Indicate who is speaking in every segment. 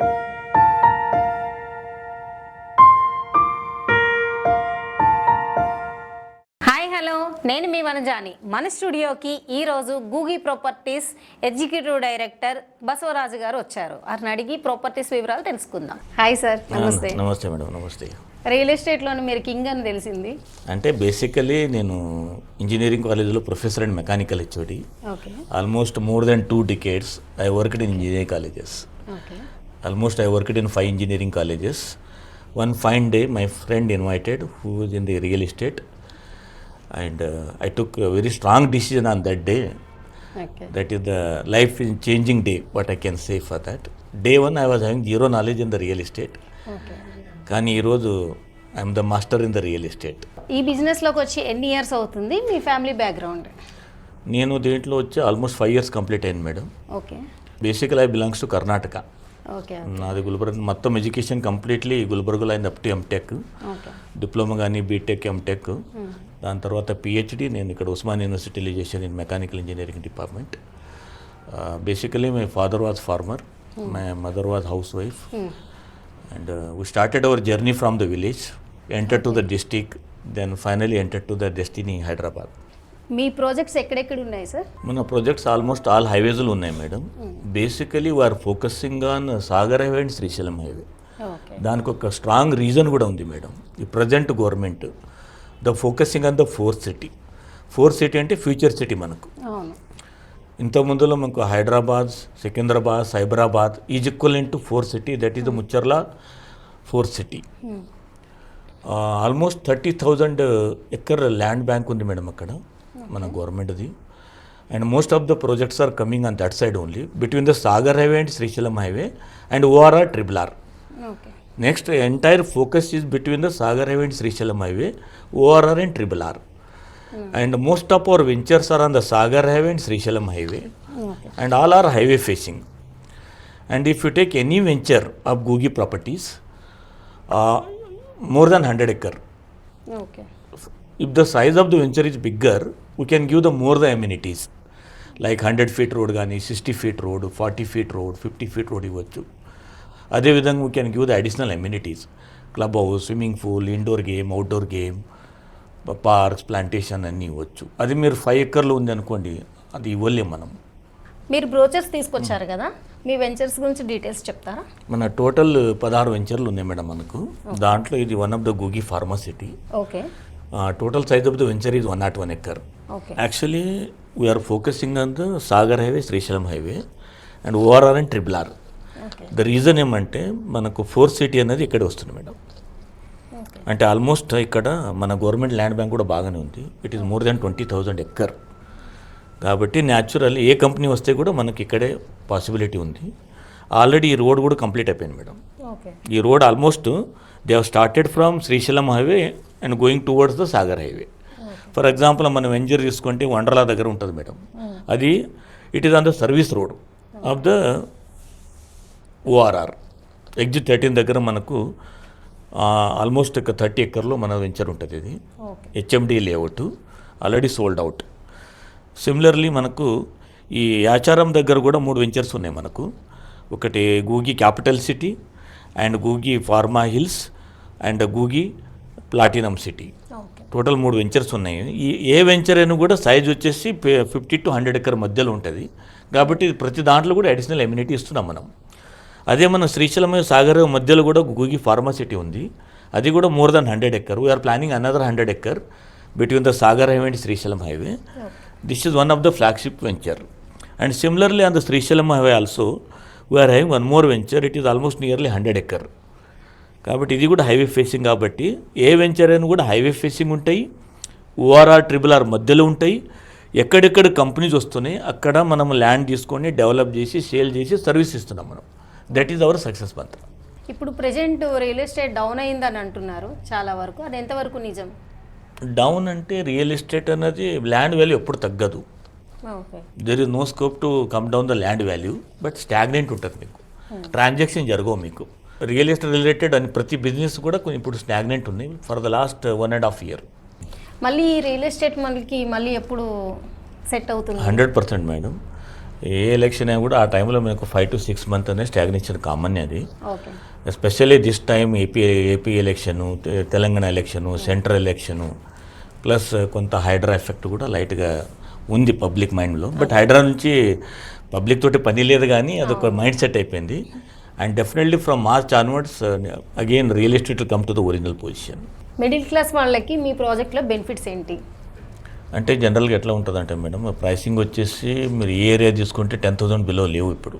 Speaker 1: Hi hello. నేను మీ వనజాని. మన స్టూడియోకి ఈరోజు Googi properties executive director Basavaraju గారు వచ్చారు. వారిని అడిగి ప్రాపర్టీస్ వివరాలు తెలుసుకుందాం. హాయ్ సార్ నమస్తే.
Speaker 2: నమస్తే మేడం నమస్తే.
Speaker 1: రియల్ ఎస్టేట్లోని మీరు కింగ్ అని తెలిసింది.
Speaker 2: అంటే బేసికలీ నేను ఇంజనీరింగ్ కాలేజీలో professor and mechanical HOD.
Speaker 1: Okay.
Speaker 2: Almost more than two decades I worked in engineering colleges.
Speaker 1: Okay.
Speaker 2: Almost I worked in five engineering colleges one fine day my friend invited who is in the real estate and I took very strong decision on that day that is the life in changing day what I can say for that day one I was having zero knowledge in the real estate కానీ ఈరోజు I'm the master in the real estate
Speaker 1: ఈ బిజినెస్లోకి వచ్చి ఎన్ని years అవుతుంది మీ family background
Speaker 2: నేను దీంట్లో వచ్చి ఆల్మోస్ట్ ఫైవ్ ఇయర్స్ కంప్లీట్ అయింది madam
Speaker 1: okay
Speaker 2: basically I belongs to Karnataka నాది గుల్బర్గ మొత్తం ఎడ్యుకేషన్ కంప్లీట్లీ గుల్బర్గలో అయింది అప్ టు ఎంటెక్ డిప్లొమా కానీ బీటెక్ ఎంటెక్ దాని తర్వాత పిహెచ్డి నేను ఇక్కడ ఉస్మాన్ యూనివర్సిటీలో చేశాను in mechanical engineering department basically my father was farmer my mother was house wife and we started our journey from the village enter to the district then finally enter to the destiny Hyderabad
Speaker 1: me projects ఎక్కడెక్కడ ఉన్నాయి sir
Speaker 2: మన projects almost all హైవేస్లో ఉన్నాయి madam basically వారు focusing on Sagar highway and Srisailam highway దానికి ఒక strong reason కూడా ఉంది మేడం ఈ present government the focusing on the fourth city fourth city అంటే ఫ్యూచర్ సిటీ మనకు. ఇంత ముందులో మనకు Hyderabad Secunderabad Cyberabad is equal to fourth city that is the Mucherla fourth city almost thirty thousand acre land bank ఉంది madam అక్కడ. మన గవర్నమెంట్ది. And most of the projects are coming on that side only between the Sagar highway and Srisailam highway and ORR triple R
Speaker 1: okay
Speaker 2: next entire focus is between the Sagar highway and Srisailam highway ORR and triple R and most of our ventures are on the Sagar highway and Srisailam highway
Speaker 1: okay
Speaker 2: and all are highway facing. And if you take any venture of Googie properties, uh, more than 100 acre.
Speaker 1: Okay
Speaker 2: If the size of the venture is bigger, we can give the more the amenities. Like hundred feet road కానీ sixty feet road forty feet road fifty feet road ఇవ్వచ్చు. అదేవిధంగా we can give the additional amenities club house swimming pool indoor game outdoor game parks plantation అన్నీ ఇవ్వచ్చు. అది మీరు five ఎకర్లో ఉంది అనుకోండి అది ఇవ్వలేం మనం.
Speaker 1: మీరు బ్రోచర్స్ తీసుకొచ్చారు కదా మీ వెంచర్స్ గురించి డీటెయిల్స్ చెప్తారా?
Speaker 2: మన టోటల్ పదహారు వెంచర్లు ఉన్నాయి మేడం మనకు. దాంట్లో ఇది one of the Googi pharma city
Speaker 1: okay.
Speaker 2: Total size of the venture is one not one acre actually we're focusing on the Sagar highway Srisailam highway and ORR and triple R the reason ఏమంటే మనకు fourth city అనేది ఇక్కడ వస్తుంది madam. అంటే almost ఇక్కడ మన government land bank కూడా బాగానే ఉంది. It is more than twenty thousand acre కాబట్టి న్యాచురల్ ఏ కంపెనీ వస్తే కూడా మనకి ఇక్కడే పాసిబిలిటీ ఉంది. ఆల్రెడీ ఈ రోడ్ కూడా కంప్లీట్ అయిపోయింది మేడం. ఈ road almost they have started from Srisailam highway and going towards the Sagar highway. For example మనం వెంచర్ తీసుకుంటే వండర్లా దగ్గర ఉంటుంది మేడం. అది it is on the service road of the ORR exit thirteen దగ్గర మనకు almost ఒక thirty ఎక్కర్లో మన venture ఉంటుంది ఇది. HMD layout. Already sold out. Similarly మనకు ఈ యాచారం దగ్గర కూడా మూడు వెంచర్స్ ఉన్నాయి మనకు. ఒకటి Googi capital city and Googi pharma hills and Googi platinum city. Total మూడు వెంచర్స్ ఉన్నాయి. ఈ ఏ వెంచర్ అయినా కూడా సైజ్ వచ్చేసి ఫిఫ్టీ టు హండ్రెడ్ ఎకర్ మధ్యలో ఉంటుంది. కాబట్టి ప్రతి దాంట్లో కూడా అడిషనల్ ఎమ్యూనిటీ ఇస్తున్నాం మనం. అదే మన శ్రీశైలం సాగర్ మధ్యలో కూడా గూగి ఫార్మా సిటీ ఉంది. అది కూడా more than hundred acre we're planning another hundred acre between the Sagar highway and Srisailam highway. This is one of the flagship venture and similarly on the Srisailam highway also we're having one more venture it is almost nearly hundred acre కాబట్టి ఇది కూడా highway facing కాబట్టి ఏ venture అయినా కూడా highway facing ఉంటాయి ORR triple R మధ్యలో ఉంటాయి. ఎక్కడెక్కడ కంపెనీస్ వస్తున్నాయి అక్కడ మనం ల్యాండ్ తీసుకొని డెవలప్ చేసి సేల్ చేసి సర్వీస్ ఇస్తున్నాం మనం. దట్ ఈజ్ అవర్ సక్సెస్ మంత్ర
Speaker 1: ఇప్పుడు ప్రెజెంట్ రియల్ ఎస్టేట్ డౌన్ అయిందని అంటున్నారు చాలా వరకు. అది ఎంతవరకు నిజం?
Speaker 2: డౌన్ అంటే రియల్ ఎస్టేట్ అనేది ల్యాండ్ వాల్యూ ఎప్పుడు తగ్గదు. There is no scope to come down the land value but stagnant ఉంటుంది మీకు. ట్రాన్సాక్షన్ జరగవు మీకు. రియల్ ఎస్టేట్ రిలేటెడ్ అని ప్రతి బిజినెస్ కూడా కొంచెం ఇప్పుడు స్టాగ్నెంట్ ఉన్నాయి for the last one and half year.
Speaker 1: మళ్ళీ రియల్ ఎస్టేట్ మనకి మళ్ళీ ఎప్పుడు సెట్ అవుతుంది?
Speaker 2: Hundred percent madam. ఏ ఎలక్షన్ అయినా కూడా ఆ టైంలో మనకు ఫైవ్ టు సిక్స్ మంత్ అనేది స్టాగ్నేషన్ కామన్ అది. Especially this time AP AP election Telangana election central election plus కొంత హైడ్రా ఎఫెక్ట్ కూడా లైట్గా ఉంది పబ్లిక్ మైండ్లో. బట్ హైడ్రా నుంచి పబ్లిక్ తోటి పని లేదు కానీ అదొక మైండ్ సెట్ అయిపోయింది. And definitely from March onwards again real estate come to the original position
Speaker 1: middle class వాళ్ళకి మీ ప్రాజెక్ట్లో బెనిఫిట్స్ ఏంటి?
Speaker 2: అంటే జనరల్గా ఎట్లా ఉంటుందంటే మేడం ప్రైసింగ్ వచ్చేసి మీరు ఏ ఏరియా తీసుకుంటే టెన్ థౌసండ్ బిలో లేవు ఇప్పుడు.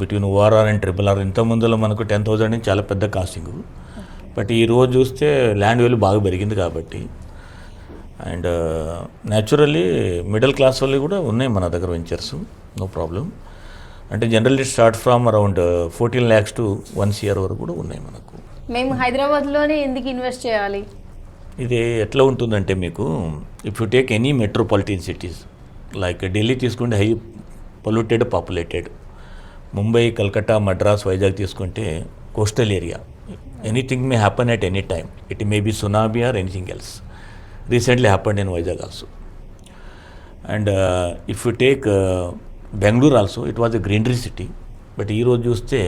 Speaker 2: Between ORR and triple R ఇంత ముందులో మనకు టెన్ థౌసండ్ నుంచి చాలా పెద్ద కాస్టింగ్ బట్ ఈ రోజు చూస్తే ల్యాండ్ వాల్యూ బాగా పెరిగింది కాబట్టి. అండ్ న్యాచురల్లీ మిడిల్ క్లాస్ వాళ్ళు కూడా ఉన్నాయి మన దగ్గర వెంచర్స్ నో ప్రాబ్లం అంటే generally start from around fourteen lakhs to one CR వరకు కూడా ఉన్నాయి మనకు.
Speaker 1: మేము హైదరాబాద్లోనే ఎందుకు ఇన్వెస్ట్ చేయాలి?
Speaker 2: ఇది ఎట్లా ఉంటుందంటే మీకు if you take any metropolitan cities like Delhi తీసుకుంటే high polluted populated Mumbai Calcutta Madras Vizag తీసుకుంటే coastal area anything may happen at any time it may be tsunami or anything else recently happen in Vizag also and if you take Bengaluru also it was a greenery city but ఈరోజు చూస్తే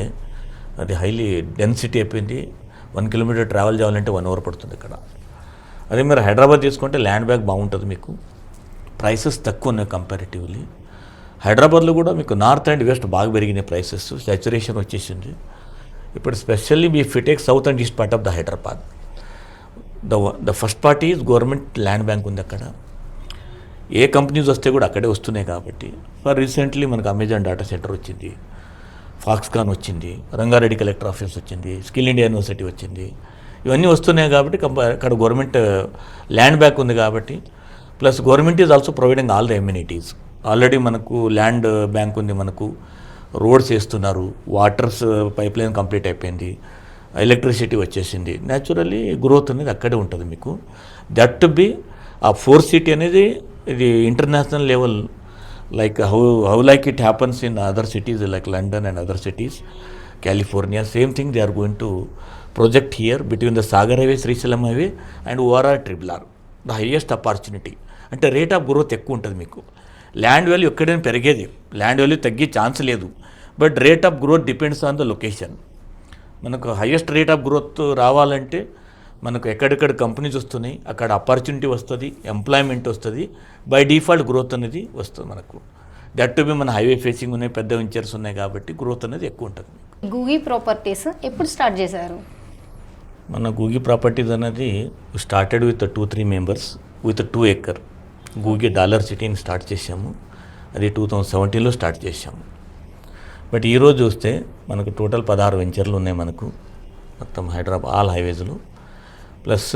Speaker 2: అది highly density అయిపోయింది. One kilometre travel చేయాలంటే one hour పడుతుంది ఇక్కడ. అదే మీరు హైదరాబాద్ తీసుకుంటే ల్యాండ్ బ్యాగ్ బాగుంటుంది మీకు. ప్రైసెస్ తక్కువ ఉన్నాయి కంపారిటివ్లీ హైదరాబాద్లో కూడా మీకు నార్త్ అండ్ వెస్ట్ బాగా పెరిగినాయి ప్రైసెస్ సాచురేషన్ వచ్చేసింది. ఇప్పుడు స్పెషల్లీ మీ ఫిటేక్ south and east part of the Hyderabad the the first party is government land bank ఉంది అక్కడ. ఏ కంపెనీస్ వస్తే కూడా అక్కడే వస్తున్నాయి కాబట్టి. ఫర్ రీసెంట్లీ మనకు అమెజాన్ డేటా సెంటర్ వచ్చింది. ఫాక్స్కాన్ వచ్చింది. రంగారెడ్డి కలెక్టర్ ఆఫీస్ వచ్చింది. స్కిల్ ఇండియా యూనివర్సిటీ వచ్చింది. ఇవన్నీ వస్తున్నాయి కాబట్టి కంప- అక్కడ గవర్నమెంట్ ల్యాండ్ బ్యాక్ ఉంది కాబట్టి. Plus government is also providing all the amenities already మనకు ల్యాండ్ బ్యాంక్ ఉంది మనకు. రోడ్స్ వేస్తున్నారు. వాటర్స్ పైప్ లైన్ కంప్లీట్ అయిపోయింది. ఎలక్ట్రిసిటీ వచ్చేసింది. న్యాచురల్లీ గ్రోత్ అనేది అక్కడే ఉంటుంది మీకు. దట్ టు బి ఆ ఫోర్ సిటీ అనేది ఇది international level like how how like it happens in other cities like London and other cities California same thing they are going to project here between the Sagar highway Srisailam highway and ORR triple R the highest opportunity అంటే rate of growth ఎక్కువ ఉంటుంది మీకు. Land value ఎక్కడైనా పెరిగేది. Land value తగ్గే chance లేదు. But rate of growth depends on the location మనకు highest rate of growth రావాలంటే మనకు ఎక్కడెక్కడ కంపెనీస్ వస్తున్నాయి అక్కడ ఆపర్చునిటీ వస్తుంది ఎంప్లాయ్మెంట్ వస్తుంది బై డిఫాల్ట్ గ్రోత్ అనేది వస్తుంది మనకు. దట్ టు బి మన హైవే ఫేసింగ్ ఉన్నాయి పెద్ద వెంచర్స్ ఉన్నాయి కాబట్టి గ్రోత్ అనేది ఎక్కువ ఉంటుంది.
Speaker 1: గూగీ ప్రాపర్టీస్ ఎప్పుడు స్టార్ట్ చేశారు?
Speaker 2: మన గూగి ప్రాపర్టీస్ అనేది started with two three members with two acre Googi dollar సిటీని స్టార్ట్ చేసాము అది టూ థౌజండ్ సెవెంటీన్లో స్టార్ట్ చేసాము బట్ ఈరోజు చూస్తే మనకు టోటల్ పదహారు వెంచర్లు ఉన్నాయి మనకు. మొత్తం హైదరాబాద్ ఆల్ హైవేస్లో ప్లస్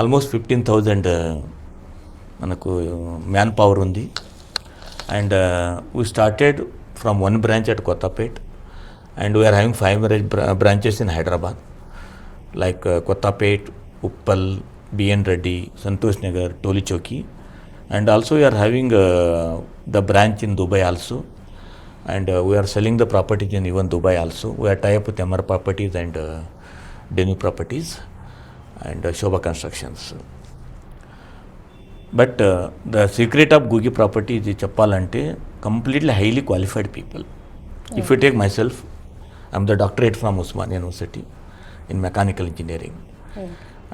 Speaker 2: ఆల్మోస్ట్ ఫిఫ్టీన్ థౌజండ్ మనకు మ్యాన్ పవర్ ఉంది. And we started from one branch at Kothapet and we're having five branches in Hyderabad like Kothapet Uppal BN Reddy Santosh Nagar Tolichowki and also we're having the branch in Dubai also and we're selling the properties in even Dubai also we're tied with MR properties and డెన్యూ properties and Sobha constructions but the secret of Googi property ఇది చెప్పాలంటే completely highly qualified people if you take myself I'm the doctorate from Osman university in mechanical engineering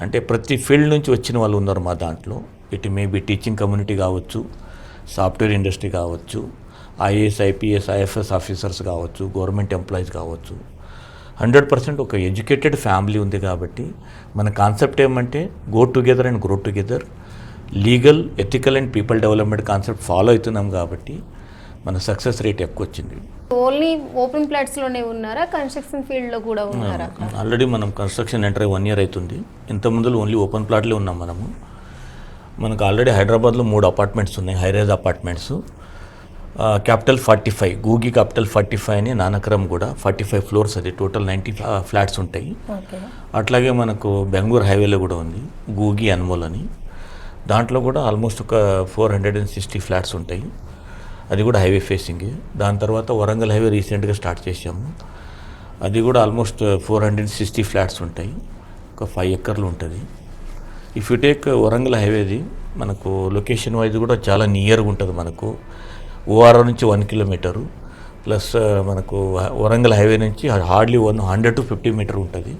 Speaker 2: అంటే ప్రతి field నుంచి వచ్చిన వాళ్ళు ఉన్నారు మా దాంట్లో. ఇట్ మేబీ టీచింగ్ కమ్యూనిటీ కావచ్చు సాఫ్ట్వేర్ ఇండస్ట్రీ కావచ్చు ఐఏఎస్ ఐపీఎస్ ఐఎఫ్ఎస్ ఆఫీసర్స్ కావచ్చు గవర్నమెంట్ ఎంప్లాయీస్ కావచ్చు. హండ్రెడ్ పర్సెంట్ ఒక ఎడ్యుకేటెడ్ ఫ్యామిలీ ఉంది కాబట్టి మన కాన్సెప్ట్ ఏమంటే go together and grow together. Legal ethical and people development concept follow అవుతున్నాం కాబట్టి మన సక్సెస్ రేట్ ఎక్కువ వచ్చింది
Speaker 1: ఓన్లీ ఓపెన్ ప్లాట్స్లోనే ఉన్నారా? కన్స్ట్రక్షన్ ఫీల్డ్లో కూడా ఉన్నారా?
Speaker 2: ఆల్రెడీ మనం కన్స్ట్రక్షన్ ఎంటర్ వన్ ఇయర్ అవుతుంది. ఇంత ముందు ఓన్లీ ఓపెన్ ప్లాట్లే ఉన్నాం మనము. మనకు ఆల్రెడీ హైదరాబాద్లో మూడు అపార్ట్మెంట్స్ ఉన్నాయి హైరేజ్ apartments. Capital forty five Googi capital forty five అని నానకరం కూడా ఫార్టీ ఫైవ్ ఫ్లోర్స్ అది టోటల్ నైంటీ ఫ్లాట్స్ ఉంటాయి. అట్లాగే మనకు బెంగళూరు హైవేలో కూడా ఉంది. గూగి అన్మోల్ అని. దాంట్లో కూడా ఆల్మోస్ట్ ఒక four hundred and sixty flats ఉంటాయి. అది కూడా హైవే ఫేసింగ్ దాని తర్వాత వరంగల్ హైవే రీసెంట్గా స్టార్ట్ చేసాము అది కూడా almost four hundred sixty flats ఉంటాయి. ఒక ఫైవ్ ఎకర్లు ఉంటుంది. ఇఫ్ యూ టేక్ వరంగల్ హైవేది మనకు లొకేషన్ వైజ్ కూడా చాలా నియర్గా ఉంటుంది మనకు. ఓఆర్ఆర్ నుంచి వన్ కిలోమీటరు ప్లస్ మనకు వరంగల్ హైవే నుంచి hardly one hundred to fifty metre ఉంటుంది.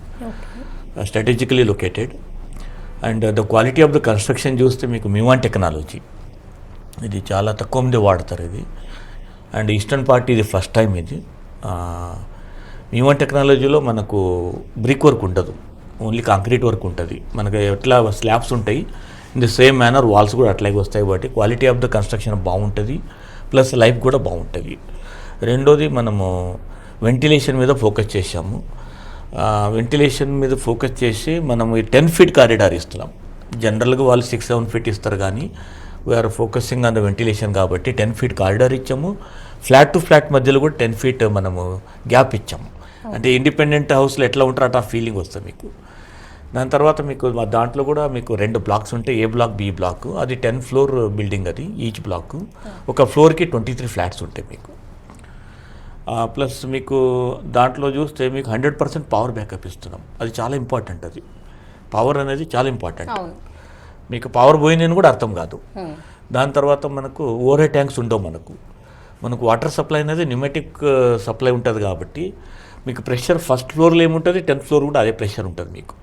Speaker 2: Strategically located. And the quality of the construction చూస్తే మీకు మివాన్ టెక్నాలజీ. ఇది చాలా తక్కువ మంది వాడతారు ఇది. అండ్ ఈస్టర్న్ పార్టీ ఇది ఫస్ట్ టైం ఇది. మివాన్ టెక్నాలజీలో మనకు బ్రిక్ వర్క్ ఉండదు. ఓన్లీ కాంక్రీట్ వర్క్ ఉంటుంది. మనకు ఎట్లా స్లాబ్స్ ఉంటాయి in the same manner walls కూడా అట్లాగే వస్తాయి కాబట్టి క్వాలిటీ ఆఫ్ ద కన్స్ట్రక్షన్ బాగుంటుంది. ప్లస్ లైఫ్ కూడా బాగుంటుంది. రెండోది మనము వెంటిలేషన్ మీద ఫోకస్ చేశాము. వెంటిలేషన్ మీద ఫోకస్ చేసి మనం ఈ టెన్ ఫీట్ కారిడార్ ఇస్తున్నాం. జనరల్గా వాళ్ళు సిక్స్ సెవెన్ ఫీట్ ఇస్తారు కానీ we're focusing on the ventilation కాబట్టి టెన్ ఫీట్ కారిడార్ ఇచ్చాము. ఫ్లాట్ టు ఫ్లాట్ మధ్యలో కూడా టెన్ ఫీట్ మనము గ్యాప్ ఇచ్చాము. అంటే ఇండిపెండెంట్ హౌస్లో ఎట్లా ఉంటారో అట్లా ఫీలింగ్ వస్తుంది మీకు. దాని తర్వాత మీకు మా దాంట్లో కూడా మీకు రెండు బ్లాక్స్ ఉంటాయి ఏ బ్లాక్ బి బ్లాక్. అది టెన్ ఫ్లోర్ బిల్డింగ్ అది ఈచ్ బ్లాక్. ఒక ఫ్లోర్కి ట్వంటీ త్రీ ఫ్లాట్స్ ఉంటాయి మీకు. ప్లస్ మీకు దాంట్లో చూస్తే మీకు హండ్రెడ్ పర్సెంట్ పవర్ బ్యాకప్ ఇస్తున్నాం. అది చాలా ఇంపార్టెంట్ అది. పవర్ అనేది చాలా ఇంపార్టెంట్. మీకు పవర్ పోయిందని కూడా అర్థం కాదు. దాని తర్వాత మనకు ఓవర్ ట్యాంక్స్ ఉండవు మనకు. మనకు వాటర్ సప్లై అనేది న్యూమెటిక్ సప్లై ఉంటుంది కాబట్టి మీకు ప్రెషర్ ఫస్ట్ ఫ్లోర్లో ఏముంటుంది? టెన్త్ ఫ్లోర్ కూడా అదే ప్రెషర్ ఉంటుంది మీకు.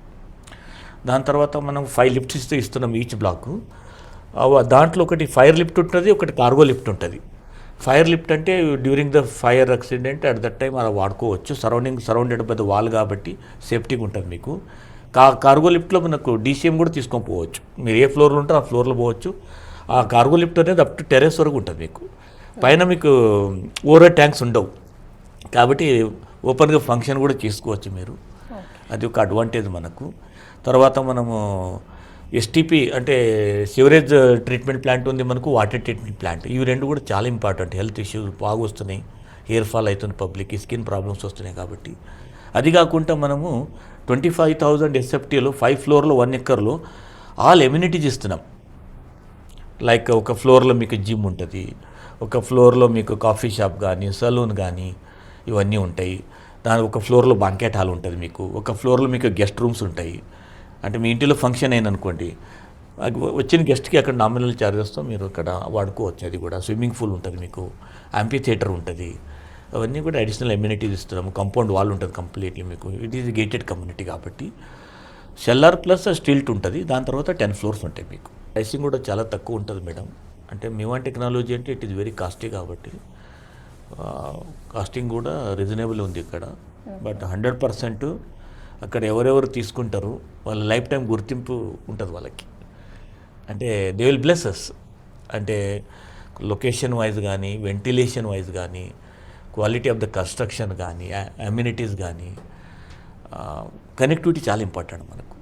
Speaker 2: దాని తర్వాత మనం ఫైవ్ లిఫ్ట్స్ ఇస్తున్నాం ఈచ్ బ్లాక్. దాంట్లో ఒకటి ఫైర్ లిఫ్ట్ ఉంటుంది ఒకటి కార్గో లిఫ్ట్ ఉంటుంది. ఫైర్ లిఫ్ట్ అంటే during the fire accident at that time అలా వాడుకోవచ్చు. Surrounding surrounded by the wall కాబట్టి సేఫ్టీగా ఉంటుంది మీకు. కా కార్గో లిఫ్ట్లో మనకు డీసీఎం కూడా తీసుకొని పోవచ్చు. మీరు ఏ ఫ్లోర్లో ఉంటే ఆ ఫ్లోర్లో పోవచ్చు. ఆ కార్గో లిఫ్ట్ అనేది అప్ టు టెరెస్ వరకు ఉంటుంది మీకు. పైన మీకు ఓవర్ ట్యాంక్స్ ఉండవు. కాబట్టి ఓపెన్గా ఫంక్షన్ కూడా చేసుకోవచ్చు మీరు. అది ఒక అడ్వాంటేజ్ మనకు. తర్వాత మనము ఎస్టీపీ అంటే సివరేజ్ ట్రీట్మెంట్ ప్లాంట్ ఉంది మనకు వాటర్ ట్రీట్మెంట్ ప్లాంట్ ఇవి రెండు కూడా చాలా ఇంపార్టెంట్ హెల్త్ ఇష్యూస్ బాగా వస్తున్నాయి. హెయిర్ ఫాల్ అవుతుంది పబ్లిక్ స్కిన్ ప్రాబ్లమ్స్ వస్తున్నాయి కాబట్టి. అది కాకుండా మనము ట్వంటీ ఫైవ్ థౌజండ్ ఎస్ఎఫ్టీలో ఫైవ్ ఫ్లోర్లో వన్ ఎక్కర్లో ఆల్ ఎమ్యూనిటీస్ ఇస్తున్నాం. లైక్ ఒక ఫ్లోర్లో మీకు జిమ్ ఉంటుంది. ఒక ఫ్లోర్లో మీకు కాఫీ షాప్ కానీ సలూన్ కానీ ఇవన్నీ ఉంటాయి. దాని ఒక ఫ్లోర్లో బంకెట్ హాల్ ఉంటుంది మీకు. ఒక ఫ్లోర్లో మీకు గెస్ట్ రూమ్స్ ఉంటాయి. అంటే మీ ఇంటిలో ఫంక్షన్ అయిందనుకోండి వచ్చిన గెస్ట్కి అక్కడ నామినల్ ఛార్జెస్తో మీరు అక్కడ వాడుకోవచ్చు. అది కూడా స్విమ్మింగ్ పూల్ ఉంటుంది మీకు. యాంపీ థియేటర్ ఉంటుంది. అవన్నీ కూడా అడిషనల్ ఎమ్యూనిటీస్ ఇస్తున్నాము. కంపౌండ్ వాల్ ఉంటుంది కంప్లీట్లీ మీకు. ఇట్ ఈజ్ గేటెడ్ కమ్యూనిటీ కాబట్టి. సెల్లార్ ప్లస్ స్టిల్ట్ ఉంటుంది. దాని తర్వాత టెన్ ఫ్లోర్స్ ఉంటాయి మీకు. ప్రైసింగ్ కూడా చాలా తక్కువ ఉంటుంది మేడం అంటే మివాన్ టెక్నాలజీ అంటే ఇట్ ఈస్ వెరీ కాస్ట్లీ కాబట్టి కాస్టింగ్ కూడా రీజనబుల్ ఉంది ఇక్కడ. బట్ హండ్రెడ్ పర్సెంట్ అక్కడ ఎవరెవరు తీసుకుంటారు వాళ్ళ లైఫ్ టైం గుర్తింపు ఉంటుంది వాళ్ళకి. అంటే దే విల్ బ్లెసెస్ అంటే లొకేషన్ వైజ్ కానీ వెంటిలేషన్ వైజ్ కానీ క్వాలిటీ ఆఫ్ ద కన్స్ట్రక్షన్ కానీ అమ్యూనిటీస్ కానీ కనెక్టివిటీ చాలా ఇంపార్టెంట్ మనకు.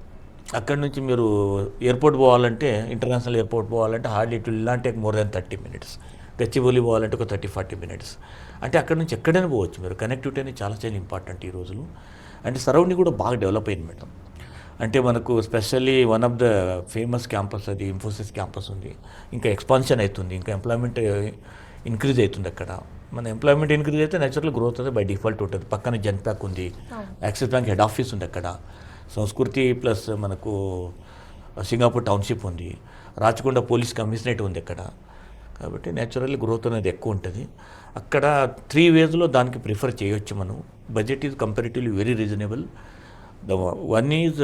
Speaker 2: అక్కడ నుంచి మీరు ఎయిర్పోర్ట్ పోవాలంటే ఇంటర్నేషనల్ ఎయిర్పోర్ట్ పోవాలంటే hardly it will not take more than thirty minutes. Gachibowli పోవాలంటే ఒక థర్టీ ఫార్టీ మినిట్స్. అంటే అక్కడ నుంచి ఎక్కడైనా పోవచ్చు మీరు. కనెక్టివిటీ అనేది చాలా చాలా ఇంపార్టెంట్ ఈ రోజులు. అంటే సరౌండింగ్ కూడా బాగా డెవలప్ అయింది మేడం. అంటే మనకు specially one of the famous campus అది ఇన్ఫోసిస్ క్యాంపస్ ఉంది. ఇంకా ఎక్స్పాన్షన్ అవుతుంది ఇంకా ఎంప్లాయ్మెంట్ ఇంక్రీజ్ అవుతుంది అక్కడ. మన ఎంప్లాయ్మెంట్ ఇంక్రీజ్ అయితే నేచురల్ గ్రోత్ అయితే బై డిఫాల్ట్ ఉంటుంది. పక్కన జెన్ప్యాక్ ఉంది. యాక్సిస్ బ్యాంక్ హెడ్ ఆఫీస్ ఉంది అక్కడ. సంస్కృతి ప్లస్ మనకు సింగపూర్ టౌన్షిప్ ఉంది. రాచకొండ పోలీస్ కమిషనరేట్ ఉంది అక్కడ. కాబట్టి నేచురల్లీ గ్రోత్ అనేది ఎక్కువ ఉంటుంది. అక్కడ త్రీ వేస్లో దానికి ప్రిఫర్ చేయొచ్చు మనం. Budget is comparatively very reasonable the one is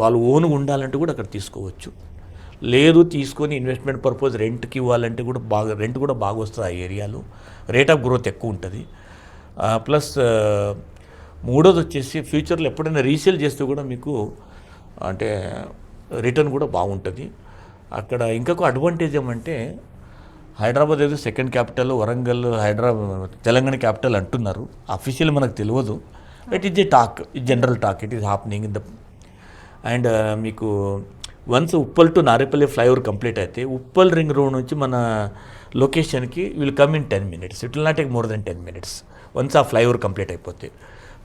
Speaker 2: వాళ్ళు ఓన్గా ఉండాలంటే కూడా అక్కడ తీసుకోవచ్చు. లేదు తీసుకొని ఇన్వెస్ట్మెంట్ పర్పస్ రెంట్కి ఇవ్వాలంటే కూడా బాగా రెంట్ కూడా బాగా వస్తుంది ఆ ఏరియాలో. రేట్ ఆఫ్ గ్రోత్ ఎక్కువ ఉంటుంది. ప్లస్ uh, మూడోది వచ్చేసి ఫ్యూచర్లో ఎప్పుడైనా రీసేల్ చేస్తే కూడా మీకు అంటే రిటర్న్ కూడా బాగుంటుంది. అక్కడ ఇంకొక అడ్వాంటేజ్ ఏమంటే హైదరాబాద్ ఏదో second capital Warangal Hyderabad Telangana capital అంటున్నారు. అఫీషియల్ మనకు తెలియదు. It is a talk general talk it is happening in the and మీకు once Uppal to Narepalli flyover complete అయితే ఉప్పల్ రింగ్ రోడ్ నుంచి మన లొకేషన్కి will come in ten minutes it will not take more then ten minutes once ఆ flyover complete అయిపోతే.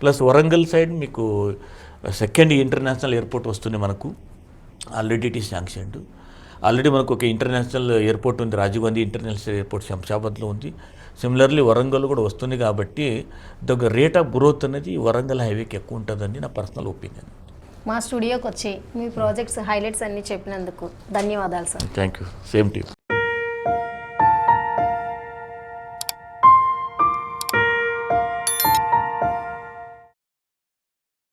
Speaker 2: Plus Warangal side మీకు second international airport వస్తుంది మనకు. Already it is sanctioned already మనకు ఒక ఇంటర్నేషనల్ ఎయిర్పోర్ట్ ఉంది రాజీవ్ గాంధీ ఇంటర్నేషనల్ ఎయిర్పోర్ట్ శంషాబాద్లో ఉంది. సిమిలర్లీ వరంగల్ కూడా వస్తుంది కాబట్టి ద రేట్ ఆఫ్ గ్రోత్ అనేది వరంగల్ హైవేకి ఎక్కువ ఉంటుందని నా పర్సనల్ ఒపీనియన్
Speaker 1: మా స్టూడియోకి వచ్చి మీ ప్రాజెక్ట్స్ హైలైట్స్ అన్నీ చెప్పినందుకు ధన్యవాదాలు sir
Speaker 2: thank you same team